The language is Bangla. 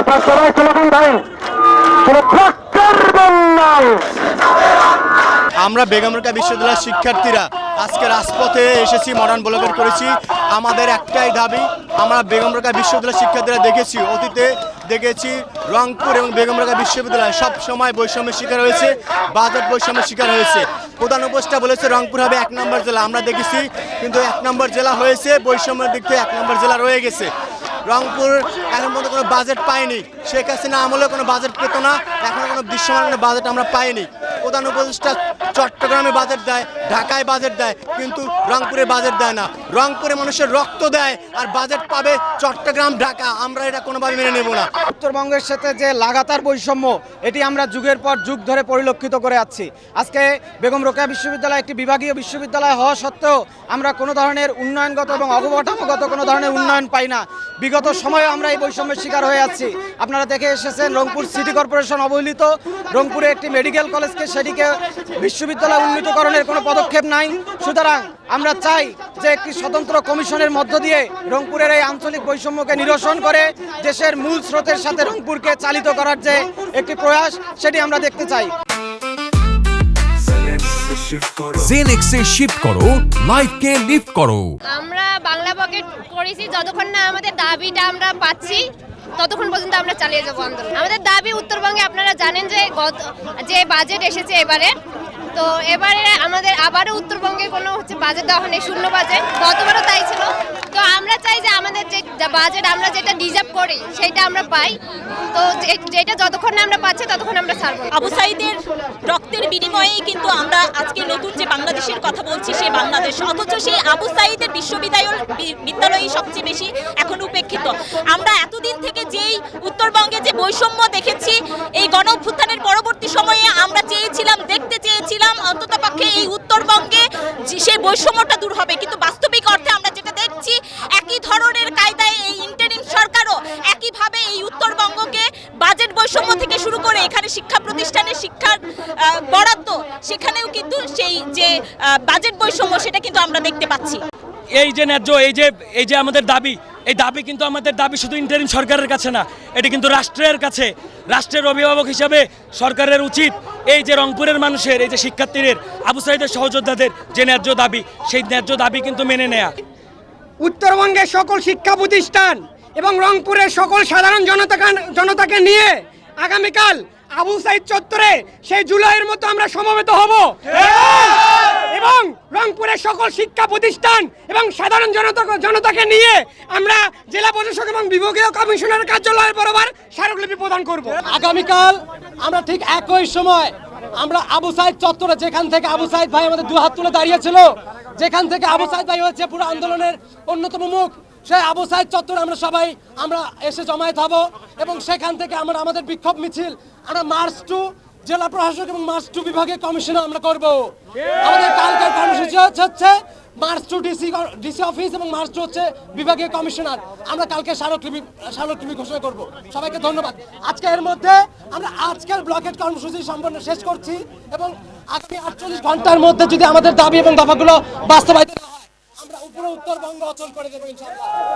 আপনার সবাই আমরা বেগমরকা বিশ্ববিদ্যালয়ের শিক্ষার্থীরা আজকে রাজপথে এসেছি মডার্ন ব্লকের করেছি। আমাদের একটাই দাবি, আমরা বেগম রোকা বিশ্ববিদ্যালয়ের শিক্ষার্থীরা দেখেছি, অতীতে দেখেছি রংপুর এবং বেগমরকা বিশ্ববিদ্যালয় সব সময় বৈষম্যের শিকার হয়েছে, বাজেট বৈষম্যের শিকার হয়েছে। প্রধান উপস্থা বলেছে, রংপুর হবে এক নম্বর জেলা, আমরা দেখেছি, কিন্তু এক নম্বর জেলা হয়েছে, বৈষম্যের দিক থেকে এক নম্বর জেলা রয়ে গেছে। রংপুর এখন পর্যন্ত কোনো বাজেট পায়নি শেখ হাসিনা আমলেও কোনো বাজেট পেত না। এখন কোনো দৃশ্যমান কোনো বাজেট আমরা পাইনি। প্রধান উপদেষ্টা চট্টগ্রামে বাজেট দেয়, ঢাকায় বাজেট দেয়, কিন্তু রংপুরে বাজেট দেয় না। রংপুরে মানুষের রক্ত দেয় আর বাজেট পাবে চট্টগ্রাম, ঢাকা। আমরা এটা কোনোভাবে মেনে নেব না। উত্তরবঙ্গের সাথে যে লাগাতার বৈষম্য, এটি আমরা যুগের পর যুগ ধরে পরিলক্ষিত করে আছি। আজকে বেগম রোকেয়া বিশ্ববিদ্যালয় একটি বিভাগীয় বিশ্ববিদ্যালয় হওয়া সত্ত্বেও আমরা কোনো ধরনের উন্নয়নগত এবং অবকাঠামোগত কোনো ধরনের উন্নয়ন পাই না। বিগত সময়ে আমরা এই বৈষম্যের শিকার হয়ে আছি। আপনারা দেখে এসেছেন রংপুর সিটি কর্পোরেশন অবহেলিত। রংপুরে একটি মেডিকেল কলেজকে সেটিকে বিশ্ববিদ্যালয় উন্নীতকরণের কোনো পদক্ষেপ নাই। সুতরাং আমরা চাই যে একটি স্বতন্ত্র কমিশনের মধ্য দিয়ে রংপুরের এই আঞ্চলিক বৈষম্যকে নিরসন করে দেশের মূল স্রোতের সাথে রংপুরকে চালিত করার যে একটি প্রয়াস সেটি আমরা দেখতে চাই। জেনেক্সে শিফট করো লাইফকে লিফট করো। আমরা বাংলা পকেট করেছি যতক্ষণ না আমাদের দাবিটা আমরা পাচ্ছি। ততক্ষণ পর্যন্ত আমরা চালিয়ে যাব আন্দোলন। আমাদের দাবি উত্তরবঙ্গে আপনারা জানেন যে গত যে বাজেট এসেছে এবারে। তো এবারে আমাদের আবারও উত্তরবঙ্গে কোনো হচ্ছে বাজেট দেওয়া হয়নি, শূন্য বাজেট তো আমরা চাই যে আমাদের যে বাজেট আমরা যেটা ডিজার্ভ করি সেটা আমরা পাই। তো যেটা যতক্ষণ না আমরা পাচ্ছি, ততক্ষণ আমরা ছাড়বো আবু সাইদের রক্তের বিনিময়েই কিন্তু আমরা আজকে নতুন যে বাংলাদেশের কথা বলছি, সেই বাংলাদেশ। অথচ সেই আবু সাইদের বিশ্ববিদ্যালয় বিদ্যালয়ই সবচেয়ে বেশি এখন উপেক্ষিত। আমরা এতদিন থেকে যেই উত্তরবঙ্গে যে বৈষম্য দেখেছি, এই গণ অভ্যুত্থানের পরবর্তী সময়ে আমরা চেয়েছিলাম, দেখতে চেয়েছিলাম অন্তত পক্ষে এই উত্তরবঙ্গে সেই বৈষম্যটা দূর হবে। কিন্তু শিক্ষা প্রতিষ্ঠানের শিক্ষার বরাদ্দ সেখানেও কিন্তু সেই যে বাজেট বৈষম্য সেটা কিন্তু আমরা দেখতে পাচ্ছি। এই যে ন্যায্য এই যে এই যে আমাদের দাবি এই দাবি কিন্তু আমাদের দাবি শুধু ইন্টারিম সরকারের কাছে না এটি কিন্তু রাষ্ট্রের কাছে। রাষ্ট্রের অভিভাবক হিসাবে সরকারের উচিত এই যে রংপুরের মানুষের এই যে শিক্ষার্থীদের আবু সাইদের সহযোদ্ধাদের যে ন্যায্য দাবি সেই ন্যায্য দাবি কিন্তু মেনে নেয়া। উত্তরবঙ্গের সকল শিক্ষা প্রতিষ্ঠান এবং রংপুরের সকল সাধারণ জনতাকে জনতাকে নিয়ে আগামীকাল আবু সাইদ চত্বরে সেই জুলাইয়ের মতো আমরা সমবেত হব। এবং রংপুরের সকল শিক্ষা প্রতিষ্ঠান এবং সাধারণ জনতা জনতাকে নিয়ে আমরা জেলা প্রশাসক এবং বিভাগীয় কমিশনার কার্যালয়ের বরাবর স্মারকলিপি প্রদান করব। আগামীকাল আমরা ঠিক একই সময় আমরা আবু সাইদ চত্বরে যেখান থেকে আবু সাইদ ভাই আমাদের দু হাত তুলে দাঁড়িয়েছিল যেখান থেকে আবু সাইদ ভাই হচ্ছে পুরো আন্দোলনের অন্যতম মুখ। সেই আবু সাইদ চত্বরে আমরা সবাই, আমরা এসে জমায়েত হব এবং সেখান থেকে আমরা, আমাদের বিক্ষোভ মিছিল, আমরা মার্চ টু জেলা প্রশাসক এবং মার্চ টু বিভাগীয় কমিশনে আমরা করব। আমাদের কালকের কর্মসূচি হচ্ছে march to DC DC office এবং মার্চ টু হচ্ছে বিভাগীয় কমিশনার। আমরা কালকে স্মারকলিপি স্মারকলিপি ঘোষণা করব। সবাইকে ধন্যবাদ। আজকে এর মধ্যে আমরা আজকের ব্লকেট কর্মসূচি সম্পন্ন শেষ করছি এবং আগামী আটচল্লিশ ঘণ্টার মধ্যে যদি আমাদের দাবি এবং দাবাগুলো বাস্তবায়িত উপরে উত্তরবঙ্গ অচল করে দেবে ইনশাআল্লাহ।